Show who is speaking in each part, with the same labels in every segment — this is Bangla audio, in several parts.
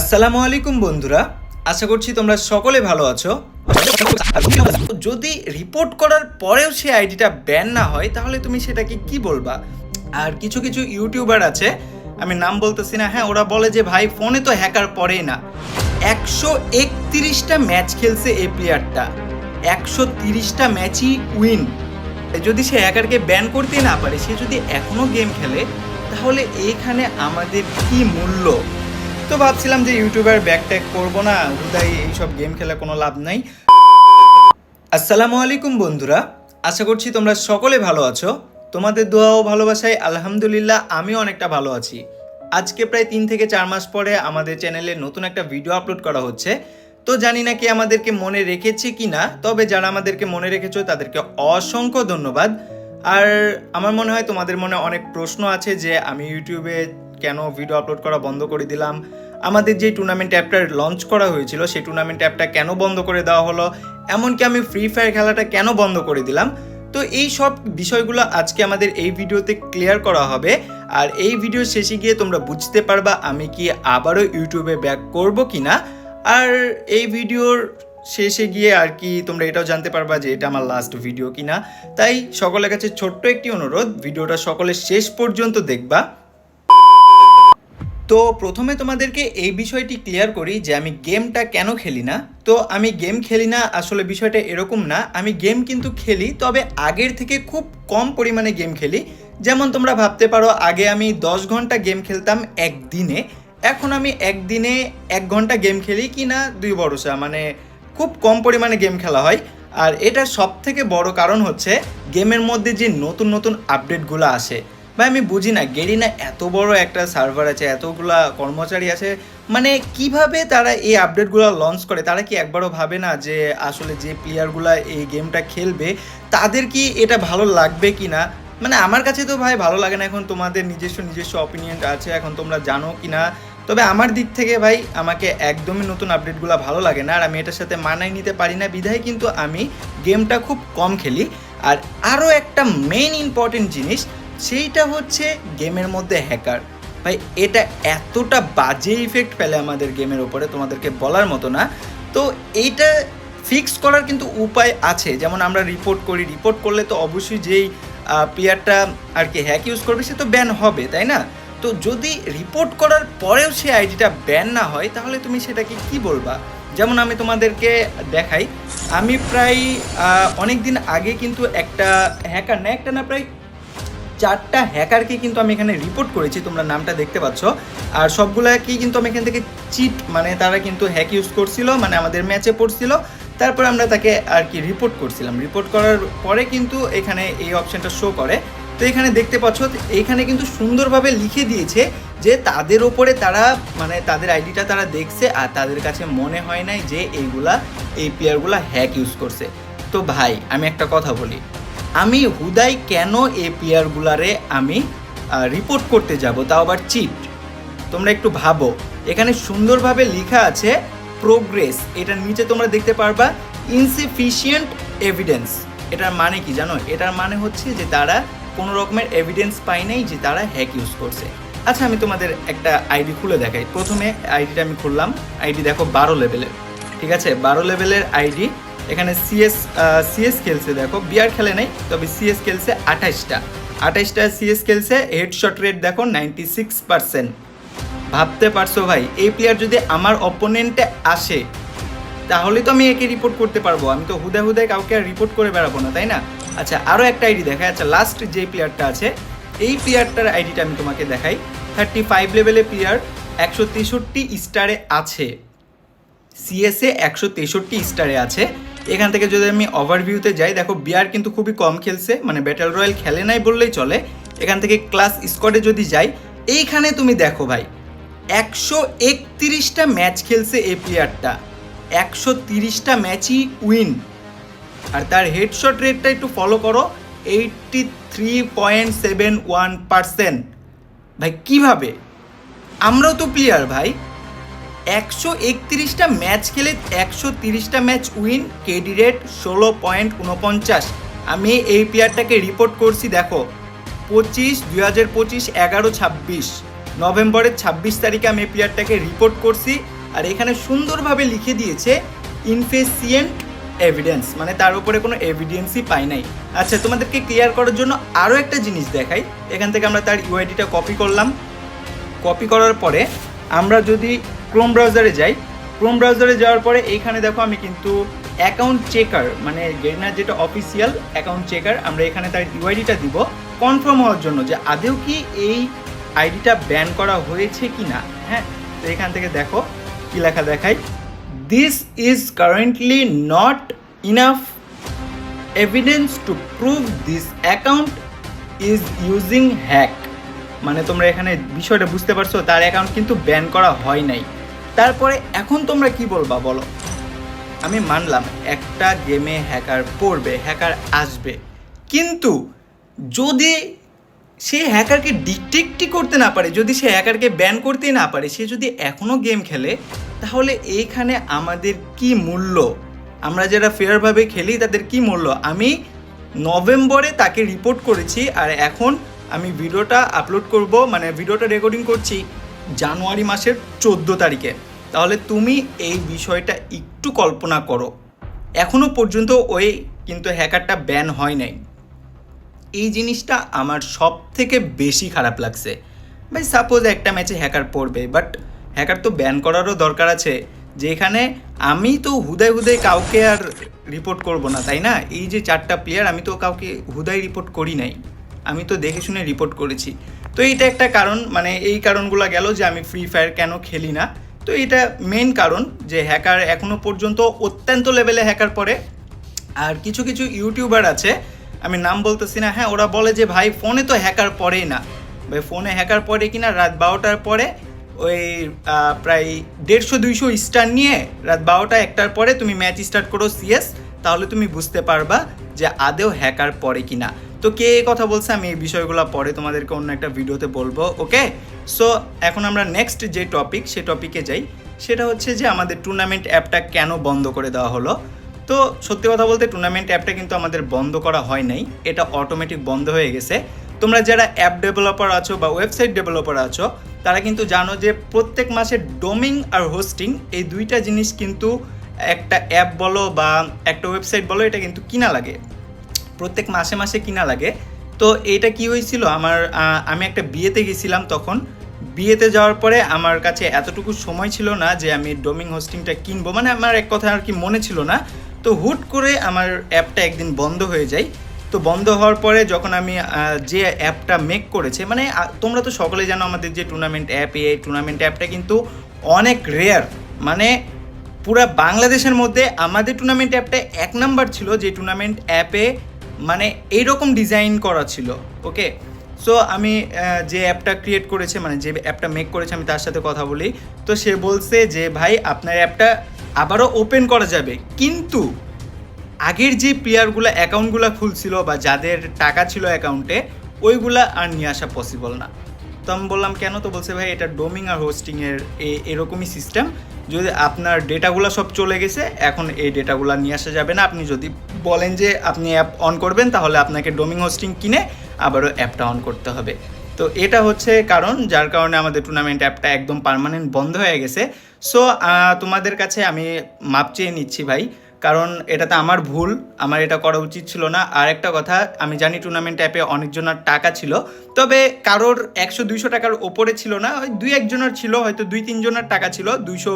Speaker 1: আসসালামু আলাইকুম বন্ধুরা, আশা করছি তোমরা সকলে ভালো আছো। যদি রিপোর্ট করার পরেও সে আইডিটা ব্যান না হয়, তাহলে তুমি সেটাকে কি বলবা? আর কিছু কিছু ইউটিউবার আছে, আমি নাম বলতেছি না হ্যাঁ ওরা বলে যে, ভাই ফোনে তো হ্যাকার পড়েই না। একশো একত্রিশটা ম্যাচ খেলছে এই প্লেয়ারটা একশো তিরিশটা ম্যাচই উইন যদি সে হ্যাকারকে ব্যান করতে না পারে, সে যদি এখনও গেম খেলে, তাহলে এইখানে আমাদের কি মূল্য? তো ভাবছিলাম যে ইউটিউবার ব্যাক ট্যাক করব না, হুদাই এইসব গেম খেলে কোনো লাভ নাই। আসসালামু আলাইকুম বন্ধুরা, আশা করছি তোমরা সকলে ভালো আছো। তোমাদের দোয়া ও ভালোবাসায় আলহামদুলিল্লাহ আমিও অনেকটা ভালো আছি। আজকে প্রায় তিন থেকে চার মাস পরে আমাদের চ্যানেলে নতুন একটা ভিডিও আপলোড করা হচ্ছে। তো জানি না কি আমাদেরকে মনে রেখেছে কি না, তবে যারা আমাদেরকে মনে রেখেছো তাদেরকে অসংখ্য ধন্যবাদ। আর আমার মনে হয় তোমাদের মনে অনেক প্রশ্ন আছে যে আমি ইউটিউবে কেন ভিডিও আপলোড করা বন্ধ করে দিলাম? আমাদের যে টুর্নামেন্ট অ্যাপটা লঞ্চ করা হয়েছিল, সেই টুর্নামেন্ট অ্যাপটা কেন বন্ধ করে দেওয়া হলো? এমনকি আমি ফ্রি ফায়ার খেলাটা কেন বন্ধ করে দিলাম? তো এই সব বিষয়গুলো আজকে আমাদের এই ভিডিওতে ক্লিয়ার করা হবে। আর এই ভিডিও শেষে গিয়ে তোমরা বুঝতে পারবা আমি কি আবারও ইউটিউবে ব্যাক করব কি না আর এই ভিডিওর শেষে গিয়ে আর কি তোমরা এটাও জানতে পারবা যে এটা আমার লাস্ট ভিডিও কিনা। তাই সকলের কাছে ছোট্ট একটি অনুরোধ ভিডিওটা সকলের শেষ পর্যন্ত দেখবা। তো প্রথমে তোমাদেরকে এই বিষয়টি ক্লিয়ার করি যে আমি গেমটা কেন খেলি না। তো আমি গেম খেলি না আসলে বিষয়টা এরকম না। আমি গেম কিন্তু খেলি, তবে আগের থেকে খুব কম পরিমাণে গেম খেলি। যেমন তোমরা ভাবতে পারো, আগে আমি দশ ঘণ্টা গেম খেলতাম একদিনে। এখন আমি একদিনে এক ঘণ্টা গেম খেলি কি না দুই বড়সা মানে খুব কম পরিমাণে গেম খেলা হয়। আর এটার সব থেকে বড় কারণ হচ্ছে গেমের মধ্যে যে নতুন নতুন আপডেটগুলো আসে ভাই, আমি বুঝি না, গেরিনা এত বড় একটা সার্ভার আছে, এতগুলা কর্মচারী আছে মানে কীভাবে তারা এই আপডেটগুলো লঞ্চ করে? তারা কি একবারও ভাবে না যে আসলে যে প্লেয়ারগুলো এই গেমটা খেলবে, তাদের কি এটা ভালো লাগবে কি না মানে আমার কাছে তো ভাই ভালো লাগে না, এখন তোমাদের নিজস্ব নিজস্ব অপিনিয়ন আছে, এখন তোমরা জানো কি না তবে আমার দিক থেকে ভাই, আমাকে একদমই নতুন আপডেটগুলো ভালো লাগে না, আর আমি এটার সাথে মানাই নিতে পারি না। বিধায় কিন্তু আমি গেমটা খুব কম খেলি। আর আরও একটা মেইন ইম্পর্টেন্ট জিনিস সেইটা হচ্ছে গেমের মধ্যে হ্যাকার। ভাই, এটা এতটা বাজে ইফেক্ট ফেলে আমাদের গেমের ওপরে তোমাদেরকে বলার মতো না। তো এইটা ফিক্স করার কিন্তু উপায় আছে। যেমন আমরা রিপোর্ট করি রিপোর্ট করলে তো অবশ্যই যেই প্লেয়ারটা আর কি হ্যাক ইউজ করবে, সে তো ব্যান হবে, তাই না? তো যদি রিপোর্ট করার পরেও সে আইডিটা ব্যান না হয়, তাহলে তুমি সেটাকে কি বলবা? যেমন আমি তোমাদেরকে দেখাই, আমি প্রায় অনেক দিন আগে কিন্তু একটা হ্যাকার না, একটা না, প্রায় চারটা হ্যাকারকে কিন্তু আমি এখানে রিপোর্ট করেছি, তোমরা নামটা দেখতে পাচ্ছ। আর সবগুলাকেই কিন্তু আমি এখান থেকে চিট মানে তারা কিন্তু হ্যাক ইউজ করছিল মানে আমাদের ম্যাচে পড়ছিল। তারপর আমরা তাকে আর কি রিপোর্ট করছিলাম। রিপোর্ট করার পরে কিন্তু এখানে এই অপশনটা শো করে। তো এখানে দেখতে পাচ্ছ, এখানে কিন্তু সুন্দরভাবে লিখে দিয়েছে যে তাদের ওপরে তারা মানে তাদের আইডিটা তারা দেখছে, আর তাদের কাছে মনে হয় নাই যে এইগুলা, এই প্লেয়ারগুলা হ্যাক ইউজ করছে। তো ভাই, আমি একটা কথা বলি। আমি হুদাই কেন এই প্লেয়ারগুলারে আমি রিপোর্ট করতে যাব? তাও আবার চিট তোমরা একটু ভাবো। এখানে সুন্দরভাবে লেখা আছে প্রোগ্রেস এটার নিচে তোমরা দেখতে পারবা ইনসিফিশিয়েন্ট এভিডেন্স এটার মানে কি জানো? এটার মানে হচ্ছে যে তারা কোনো রকমের এভিডেন্স পাই নাই যে তারা হ্যাক ইউজ করছে। আচ্ছা আমি তোমাদের একটা আইডি খুলে দেখাই। প্রথমে আইডিটা আমি খুললাম। আইডি দেখো বারো লেভেলের ঠিক আছে? বারো লেভেলের আইডি এখানে সিএস সিএস খেলছে, দেখো বিয়ার খেলে নেই, তবে সিএস খেলছে আঠাইশটা। আঠাইশটা সিএস খেলছে হেডশট রেট দেখো নাইনটি সিক্স পার্সেন্ট ভাবতে পারছ ভাই, এই প্লেয়ার যদি আমার অপোনেন্টে আসে, তাহলে তো আমি একে রিপোর্ট করতে পারব। আমি তো হুদায় হুদায় কাউকে আর রিপোর্ট করে বেড়াবো না, তাই না? আচ্ছা আরও একটা আইডি দেখায় আচ্ছা লাস্ট যে প্লেয়ারটা আছে, এই প্লেয়ারটার আইডিটা আমি তোমাকে দেখাই। থার্টি ফাইভ লেভেলের প্লেয়ার একশো তেষট্টি স্টারে আছে। সিএসএ একশো তেষট্টি স্টারে আছে। এখান থেকে যদি আমি ওভারভিউতে যাই, দেখো বিয়ার কিন্তু খুবই কম খেলছে মানে ব্যাটেল রয়্যাল খেলে নাই বললেই চলে। এখান থেকে ক্লাস স্কোয়াডে যদি যাই, এইখানে তুমি দেখো ভাই, একশো একত্রিশটা ম্যাচ খেলছে এই প্লেয়ারটা একশো তিরিশটা ম্যাচই উইন আর তার হেডশট রেটটা একটু ফলো করো eighty three point seven one percent ভাই, কীভাবে? আমরাও তো প্লেয়ার ভাই। একশো একত্রিশটা ম্যাচ খেলে একশো তিরিশটা ম্যাচ উইন, কেডি রেট ষোলো পয়েন্ট উনপঞ্চাশ আমি এই প্লেয়ারটাকে রিপোর্ট করছি, দেখো, পঁচিশ, দুই হাজার পঁচিশ, এগারো, ছাব্বিশ। নভেম্বরের ছাব্বিশ তারিখে আমি এই প্লেয়ারটাকে রিপোর্ট করছি, আর এখানে সুন্দরভাবে লিখে দিয়েছে ইনফেসিয়েন্ট এভিডেন্স মানে তার উপরে কোনো এভিডেন্সই পাই নাই। আচ্ছা তোমাদেরকে ক্লিয়ার করার জন্য আরও একটা জিনিস দেখাই। এখান থেকে আমরা তার ইউআইডিটা কপি করলাম। কপি করার পরে আমরা যদি ক্রোম ব্রাউজারে যাই ক্রোম ব্রাউজারে যাওয়ার পরে এইখানে দেখো আমি কিন্তু অ্যাকাউন্ট চেকার মানে গেনার যেটা অফিসিয়াল অ্যাকাউন্ট চেকার আমরা এখানে তার ইউআইডিটা দিব কনফার্ম হওয়ার জন্য যে আদেও কি এই আইডিটা ব্যান করা হয়েছে কি না হ্যাঁ? তো এখান থেকে দেখো কি লেখা দেখাই। This is currently not enough evidence to prove this account is using hack মানে তোমরা এখানে বিষয়টা বুঝতে পারছ, তার অ্যাকাউন্ট কিন্তু ব্যান করা হয় নাই। তারপরে এখন তোমরা কি বলবা বলো? আমি মানলাম একটা গেমে হ্যাকার পড়বে হ্যাকার আসবে। কিন্তু যদি সে হ্যাকারকে ডিটেক্টই করতে না পারে, যদি সে হ্যাকারকে ব্যান করতেই না পারে, সে যদি এখনও গেম খেলে, তাহলে এইখানে আমাদের কি মূল্য? আমরা যারা ফেয়ারভাবে খেলি, তাদের কি মূল্য? আমি নভেম্বরে তাকে রিপোর্ট করেছি, আর এখন আমি ভিডিওটা আপলোড করব মানে ভিডিওটা রেকর্ডিং করছি। জানুয়ারি মাসের চোদ্দ তারিখে। তাহলে তুমি এই বিষয়টা একটু কল্পনা করো। এখনও পর্যন্ত ওই কিন্তু হ্যাকারটা ব্যান হয় নাই। এই জিনিসটা আমার সব থেকে বেশি খারাপ লাগছে। ভাই সাপোজ একটা ম্যাচে হ্যাকার পড়বে বাট হ্যাকার তো ব্যান করারও দরকার আছে। যেখানে আমি তো হুদায় হুদায় কাউকে আর রিপোর্ট করব না, তাই না? এই যে চারটা প্লেয়ার আমি তো কাউকে হুদায় রিপোর্ট করি নাই। আমি তো দেখে শুনে রিপোর্ট করেছি। তো এইটা একটা কারণ মানে এই কারণগুলো গেল যে আমি ফ্রি ফায়ার কেন খেলি না। তো এটা মেন কারণ যে হ্যাকার এখনও পর্যন্ত অত্যন্ত লেভেলে হ্যাকার পড়ে। আর কিছু কিছু ইউটিউবার আছে, আমি নাম বলতেছি না হ্যাঁ ওরা বলে যে, ভাই ফোনে তো হ্যাকার পড়েই না। ভাই ফোনে হ্যাকার পড়ে কিনা, রাত বারোটার পরে ওই প্রায় দেড়শো, দুইশো স্টার নিয়ে রাত বারোটা, একটার পরে তুমি ম্যাচ স্টার্ট করো সিএস তাহলে তুমি বুঝতে পারবা যে আদেও হ্যাকার পড়ে কিনা। তো কে কথা বলছে আমি এই বিষয়গুলো পরে তোমাদেরকে অন্য একটা ভিডিওতে বলব, ওকে? সো এখন আমরা নেক্সট যে টপিক সে টপিকে যাই। সেটা হচ্ছে যে আমাদের টুর্নামেন্ট অ্যাপটা কেন বন্ধ করে দেওয়া হলো? তো সত্যি কথা বলতে টুর্নামেন্ট অ্যাপটা কিন্তু আমাদের বন্ধ করা হয় নাই, এটা অটোমেটিক বন্ধ হয়ে গেছে। তোমরা যারা অ্যাপ ডেভেলপার আছো বা ওয়েবসাইট ডেভেলপার আছো, তারা কিন্তু জানো যে প্রত্যেক মাসে ডোমিং আর হোস্টিং এই দুইটা জিনিস কিন্তু একটা অ্যাপ বলো বা একটা ওয়েবসাইট বলো, এটা কিন্তু কিনা লাগে। প্রত্যেক মাসে মাসে কিনা লাগে। তো এইটা কি হয়েছিল? আমার আমি একটা বিয়েতে গেছিলাম তখন। বিয়েতে যাওয়ার পরে আমার কাছে এতটুকু সময় ছিল না যে আমি ডোমিং হোস্টিংটা কিনবো। মানে আমার এক কথা আর কি মনে ছিল না। তো হুট করে আমার অ্যাপটা একদিন বন্ধ হয়ে যায়। তো বন্ধ হওয়ার পরে যখন আমি যে অ্যাপটা মেক করেছে মানে তোমরা তো সকলে জানো আমাদের যে টুর্নামেন্ট অ্যাপ এই টুর্নামেন্ট অ্যাপটা কিন্তু অনেক রেয়ার মানে পুরা বাংলাদেশের মধ্যে আমাদের টুর্নামেন্ট অ্যাপটা এক নাম্বার ছিল যে টুর্নামেন্ট অ্যাপে মানে এইরকম ডিজাইন করা ছিল ওকে সো আমি যে অ্যাপটা ক্রিয়েট করেছে মানে যে অ্যাপটা মেক করেছে, আমি তার সাথে কথা বলি। তো সে বলছে যে, ভাই, আপনার অ্যাপটা আবারও ওপেন করা যাবে। কিন্তু আগের যে প্লেয়ারগুলো অ্যাকাউন্টগুলো খুলছিল বা যাদের টাকা ছিল অ্যাকাউন্টে ওইগুলা আর নিয়ে আসা পসিবল না। তো আমি বললাম, কেন? তো বলছে, ভাই, এটা ডোমিং আর হোস্টিংয়ের এরকমই সিস্টেম যদি আপনার ডেটাগুলো সব চলে গেছে, এখন এই ডেটাগুলো নিয়ে আসা যাবে না। আপনি যদি বলেন যে আপনি অ্যাপ অন করবেন, তাহলে আপনাকে ডোমিং হোস্টিং কিনে আবারও অ্যাপটা অন করতে হবে। তো এটা হচ্ছে কারণ, যার কারণে আমাদের টুর্নামেন্ট অ্যাপটা একদম পারমানেন্ট বন্ধ হয়ে গেছে। সো তোমাদের কাছে আমি মাপ চেয়ে নিচ্ছি ভাই। কারণ এটাতে আমার ভুল, আমার এটা করা উচিত ছিল না। আর একটা কথা, আমি জানি টুর্নামেন্ট অ্যাপে অনেকজনের টাকা ছিল, তবে কারোর একশো, দুইশো টাকার ওপরে ছিল না, ওই দুই একজনের ছিল, হয়তো দুই, তিনজনের টাকা ছিল, দুইশো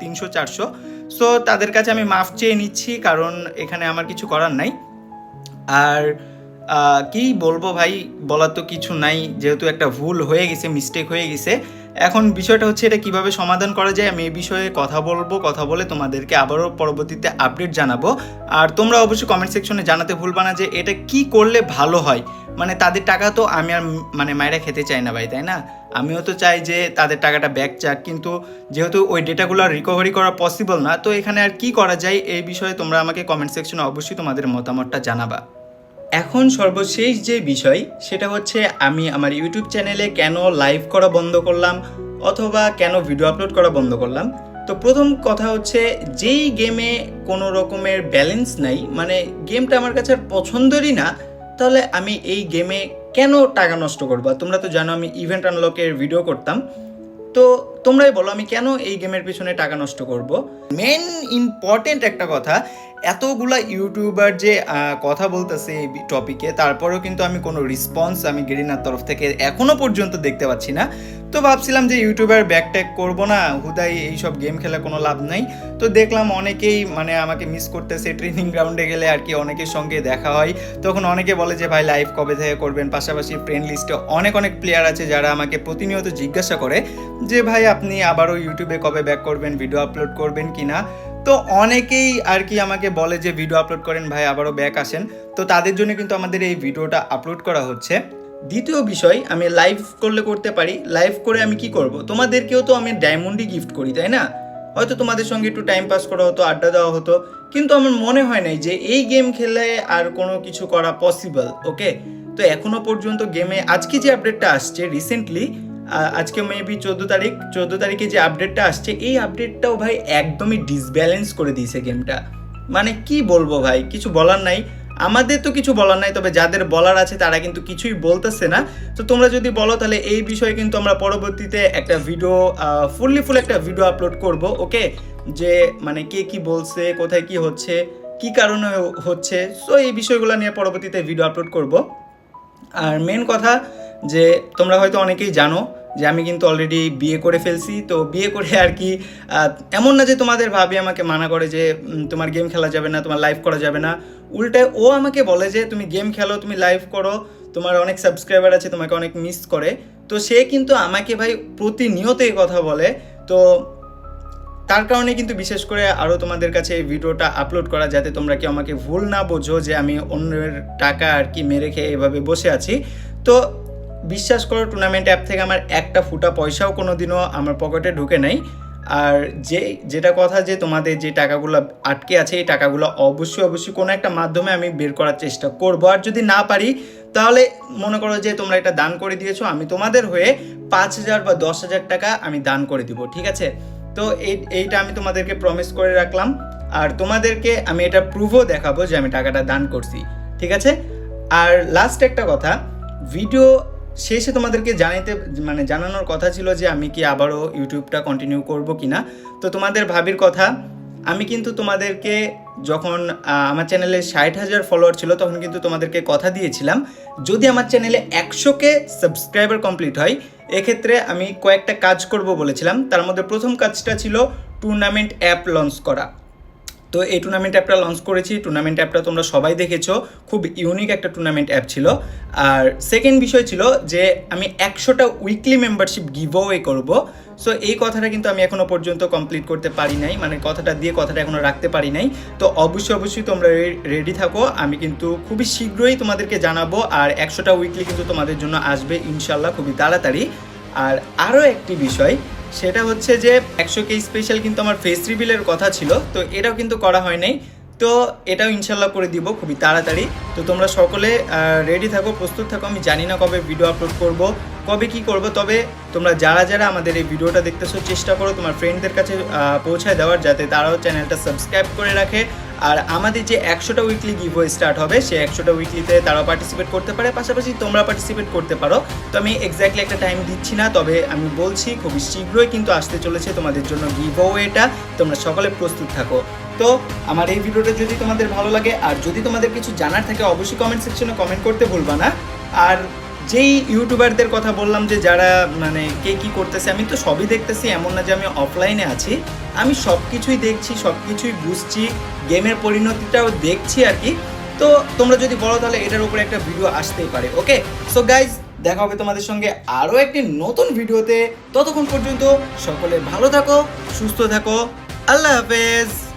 Speaker 1: তিনশো, চারশো। সো তাদের কাছে আমি মাফ চেয়ে নিচ্ছি, কারণ এখানে আমার কিছু করার নাই। আর কি বলব ভাই, বলার তো কিছু নাই, যেহেতু একটা ভুল হয়ে গেছে মিস্টেক হয়ে গেছে। এখন বিষয়টা হচ্ছে এটা কীভাবে সমাধান করা যায়, আমি এই বিষয়ে কথা বলব, কথা বলে তোমাদেরকে আবারও পরবর্তীতে আপডেট জানাব। আর তোমরা অবশ্যই কমেন্ট সেকশনে জানাতে ভুলবা না যে এটা কি করলে ভালো হয়। মানে তাদের টাকা তো আমি আর মানে মায়েরা খেতে চাই না ভাই, তাই না? আমিও তো চাই যে তাদের টাকাটা ব্যাক চাক কিন্তু যেহেতু ওই ডেটাগুলো রিকভারি করা পসিবল না, তো এখানে আর কি করা যায় এই বিষয়ে তোমরা আমাকে কমেন্ট সেকশনে অবশ্যই তোমাদের মতামতটা জানাবা। এখন সর্বশেষ যে বিষয়, সেটা হচ্ছে আমি আমার ইউটিউব চ্যানেলে কেন লাইভ করা বন্ধ করলাম অথবা কেন ভিডিও আপলোড করা বন্ধ করলাম। তো প্রথম কথা হচ্ছে, যেই গেমে কোনো রকমের ব্যালেন্স নাই মানে গেমটা আমার কাছে পছন্দেরই না, তাহলে আমি এই গেমে কেন টাকা নষ্ট করব? তোমরা তো জানো আমি ইভেন্ট আনলকের ভিডিও করতাম। তো তোমরাই বলো, আমি কেন এই গেমের পিছনে টাকা নষ্ট করব? মেন ইম্পর্টেন্ট একটা কথা, এতগুলা ইউটিউবার যে কথা বলতেছে এই টপিকে তারপরেও কিন্তু আমি কোনো রেসপন্স আমি গেরিনার তরফ থেকে এখনও পর্যন্ত দেখতে পাচ্ছি না। তো ভাবছিলাম যে ইউটিউবার ব্যাকট্যাক করব না, হুদাই এইসব গেম খেলা কোনো লাভ নাই। তো দেখলাম অনেকেই মানে আমাকে মিস করতেছে ট্রেনিং গ্রাউন্ডে গেলে আর কি অনেকের সঙ্গে দেখা হয়। তখন অনেকে বলে যে, ভাই লাইভ কবে থেকে করবেন? পাশাপাশি ফ্রেন্ড লিস্টে অনেক অনেক প্লেয়ার আছে যারা আমাকে প্রতিনিয়ত জিজ্ঞাসা করে যে, ভাই আপনি আবারও ইউটিউবে কবে ব্যাক করবেন ভিডিও আপলোড করবেন কি না? তো অনেকেই আর কি আমাকে বলে যে ভিডিও আপলোড করেন, ভাই আবারও ব্যাক আসেন। তো তাদের জন্য কিন্তু আমাদের এই ভিডিওটা আপলোড করা হচ্ছে। দ্বিতীয় বিষয়, আমি লাইভ করলে করতে পারি লাইভ করে আমি কি করব? তোমাদেরকেও তো আমি ডায়মন্ডই গিফট করি, তাই না? হয়তো তোমাদের সঙ্গে একটু টাইম পাস করা হতো, আড্ডা দেওয়া হতো, কিন্তু আমার মনে হয় নাই যে এই গেম খেলে আর কোনো কিছু করা পসিবল ওকে তো এখনও পর্যন্ত গেমে আজকে যে আপডেটটা আসছে রিসেন্টলি আজকে মেবি চোদ্দ তারিখ, চোদ্দ তারিখে যে আপডেটটা আসছে, এই আপডেটটাও ভাই একদমই ডিসব্যালেন্স করে দিয়েছে গেমটা মানে কি বলব ভাই, কিছু বলার নাই। আমাদের তো কিছু বলার নাই, তবে যাদের বলার আছে তারা কিন্তু কিছুই বলতেছে না। তো তোমরা যদি বলো তাহলে এই বিষয়ে কিন্তু আমরা পরবর্তীতে একটা ভিডিও ফুললি ফুল একটা ভিডিও আপলোড করব ওকে যে মানে কে কি বলছে, কোথায় কি হচ্ছে, কি কারণে হচ্ছে। সো এই বিষয়গুলো নিয়ে পরবর্তীতে ভিডিও আপলোড করব। আর মেন কথা যে তোমরা হয়তো অনেকেই জানো যে আমি কিন্তু অলরেডি বিয়ে করে ফেলছি। তো বিয়ে করে আর কি এমন না যে তোমাদের ভাবি আমাকে মানা করে যে তোমার গেম খেলা যাবে না, তোমার লাইভ করা যাবে না। উল্টে ও আমাকে বলে যে, তুমি গেম খেলো, তুমি লাইভ করো। তোমার অনেক সাবস্ক্রাইবার আছে, তোমাকে অনেক মিস করে। তো সে কিন্তু আমাকে ভাই প্রতিনিয়ত এই কথা বলে। তো তার কারণে কিন্তু বিশেষ করে আরও তোমাদের কাছে এই ভিডিওটা আপলোড করা, যাতে তোমরা কি আমাকে ভুল না বোঝো যে আমি অন্যের টাকা আর কি মেরে খেয়ে এভাবে বসে আছি। তো বিশ্বাস করো টুর্নামেন্ট অ্যাপ থেকে আমার একটা ফুটা পয়সাও কোনো দিনও আমার পকেটে ঢুকে নাই। আর যে, যেটা কথা যে তোমাদের যে টাকাগুলো আটকে আছে, এই টাকাগুলো অবশ্যই অবশ্যই কোনো একটা মাধ্যমে আমি বের করার চেষ্টা করব। আর যদি না পারি, তাহলে মনে করো যে তোমরা এটা দান করে দিয়েছ, আমি তোমাদের হয়ে পাঁচ হাজার বা দশ হাজার টাকা আমি দান করে দিব, ঠিক আছে? তো এই, এইটা আমি তোমাদেরকে প্রমিস করে রাখলাম। আর তোমাদেরকে আমি এটা প্রুভও দেখাবো যে আমি টাকাটা দান করছি, ঠিক আছে? আর লাস্ট একটা কথা ভিডিও শেষে তোমাদেরকে জানাইতে মানে জানানোর কথা ছিল যে আমি কি আবারও ইউটিউবটা কন্টিনিউ করব কি না তো তোমাদের ভাবির কথা, আমি কিন্তু তোমাদেরকে যখন আমার চ্যানেলে ষাট হাজার ফলোয়ার ছিল তখন কিন্তু তোমাদেরকে কথা দিয়েছিলাম। যদি আমার চ্যানেলে একশোকে সাবস্ক্রাইবার কমপ্লিট হয়, এক্ষেত্রে আমি কয়েকটা কাজ করব বলেছিলাম। তার মধ্যে প্রথম কাজটা ছিল টুর্নামেন্ট অ্যাপ লঞ্চ করা। তো এই টুর্নামেন্ট অ্যাপটা লঞ্চ করেছি। টুর্নামেন্ট অ্যাপটা তোমরা সবাই দেখেছ। খুব ইউনিক একটা টুর্নামেন্ট অ্যাপ ছিল। আর সেকেন্ড বিষয় ছিল যে, আমি একশোটা উইকলি মেম্বারশিপ গিভ অ্যাওয়ে করব। সো এই কথাটা কিন্তু আমি এখনও পর্যন্ত কমপ্লিট করতে পারি নাই। মানে কথাটা দিয়ে কথাটা এখনও রাখতে পারি নাই। তো অবশ্যই অবশ্যই তোমরা রেডি থাকো। আমি কিন্তু খুবই শীঘ্রই তোমাদেরকে জানাব। আর একশোটা উইকলি কিন্তু তোমাদের জন্য আসবে। ইনশাল্লাহ খুবই তাড়াতাড়ি। আর আরও একটি বিষয় সেটা হচ্ছে যে একশো কে স্পেশাল কিন্তু আমার ফেস রিভিলের কথা ছিল, তো এটাও কিন্তু করা হয় নাই। তো এটাও ইনশাল্লাহ করে দিব খুবই তাড়াতাড়ি। তো তোমরা সকলে রেডি থাকো, প্রস্তুত থাকো, আমি জানি না কবে ভিডিও আপলোড করব, কবে কি করব, তবে তোমরা যারা যারা আমাদের এই ভিডিওটা দেখতেছো, চেষ্টা করো তোমার ফ্রেন্ডদের কাছে পৌঁছায় দেওয়ার, যাতে তারাও চ্যানেলটা সাবস্ক্রাইব করে রাখে। আর আমাদের যে একশোটা উইকলি গিভ স্টার্ট হবে, সেই একশোটা উইকলিতে তারাও পার্টিসিপেট করতে পারে। পাশাপাশি তোমরা পার্টিসিপেট করতে পারো। তো আমি এক্স্যাক্টলি একটা টাইম দিচ্ছি না, তবে আমি বলছি খুবই শীঘ্রই কিন্তু আসতে চলেছে তোমাদের জন্য গিভ এটা তোমরা সকলে প্রস্তুত থাকো। তো আমার এই ভিডিওটা যদি তোমাদের ভালো লাগে, আর যদি তোমাদের কিছু জানার থাকে, অবশ্যই কমেন্ট সেকশনে কমেন্ট করতে ভুলবা না। আর যেই ইউটিউবারদের কথা বললাম যে যারা মানে কে কি করতেছে, আমি তো সবই দেখতেছি, এমন না যে আমি অফলাইনে আছি। আমি সব কিছুই দেখছি সব কিছুই বুঝছি গেমের পরিণতিটাও দেখছি আর কি। তো তোমরা যদি বলো তাহলে এটার উপরে একটা ভিডিও আসতেই পারে ওকে সো গাইজ দেখা হবে তোমাদের সঙ্গে আরও একটি নতুন ভিডিওতে ততক্ষণ পর্যন্ত সকলে ভালো থাকো, সুস্থ থাকো। আল্লাহ হাফেজ!